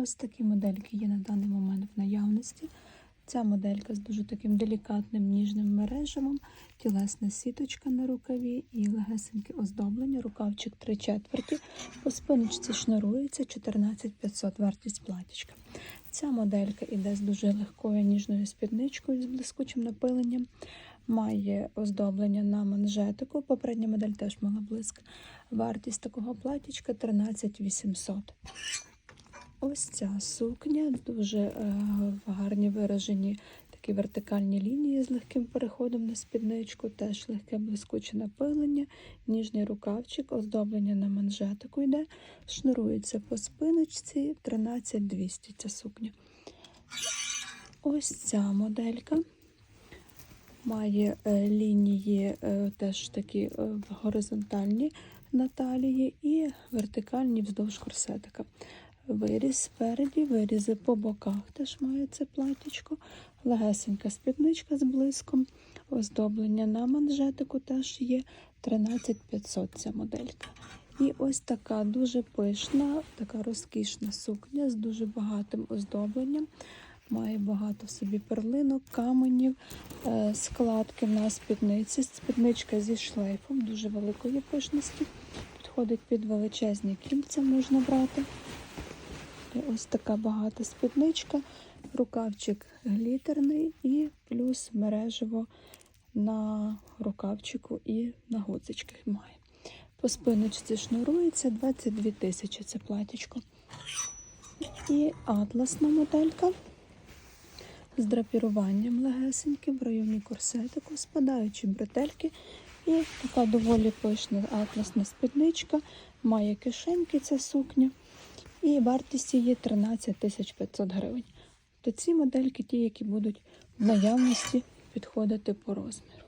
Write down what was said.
Ось такі модельки є на даний момент в наявності. Ця моделька з дуже таким делікатним ніжним мережевим, тілесна сіточка на рукаві і легесеньке оздоблення, рукавчик 3 четверті. По спиночці шнурується 14 500 вартість платічка. Ця моделька іде з дуже легкою ніжною спідничкою з блискучим напиленням. Має оздоблення на манжетику. Попередня модель теж мала блиск. Вартість такого платічка 13 800. Ось ця сукня, дуже е, гарні виражені такі вертикальні лінії з легким переходом на спідничку, теж легке блискуче напилення, ніжний рукавчик, оздоблення на манжетику йде, шнурується по спиночці 13200 ця сукня. Ось ця моделька. Має е, лінії е, теж такі горизонтальні на талії і вертикальні вздовж корсетика. Виріз спереді, вирізи по боках теж має це платічко, легесенька спідничка з блиском, оздоблення на манжетику теж є 13500 ця моделька. І ось така дуже пишна, така розкішна сукня з дуже багатим оздобленням. Має багато в собі перлинок, каменів, е, складки на спідниці. Спідничка зі шлейфом дуже великої пишності. Підходить під величезні кільця, можна брати. Ось така багата спідничка, рукавчик глітерний і плюс мережево на рукавчику і на гудзичках має. По спиночці шнурується 22 тисячі це платічко. І атласна моделька з драпіруванням легесеньким в районі корсетику, спадаючі бретельки і така доволі пишна атласна спідничка, має кишеньки ця сукня. І вартість її 13 500 гривень. То ці модельки ті, які будуть в наявності підходити по розміру.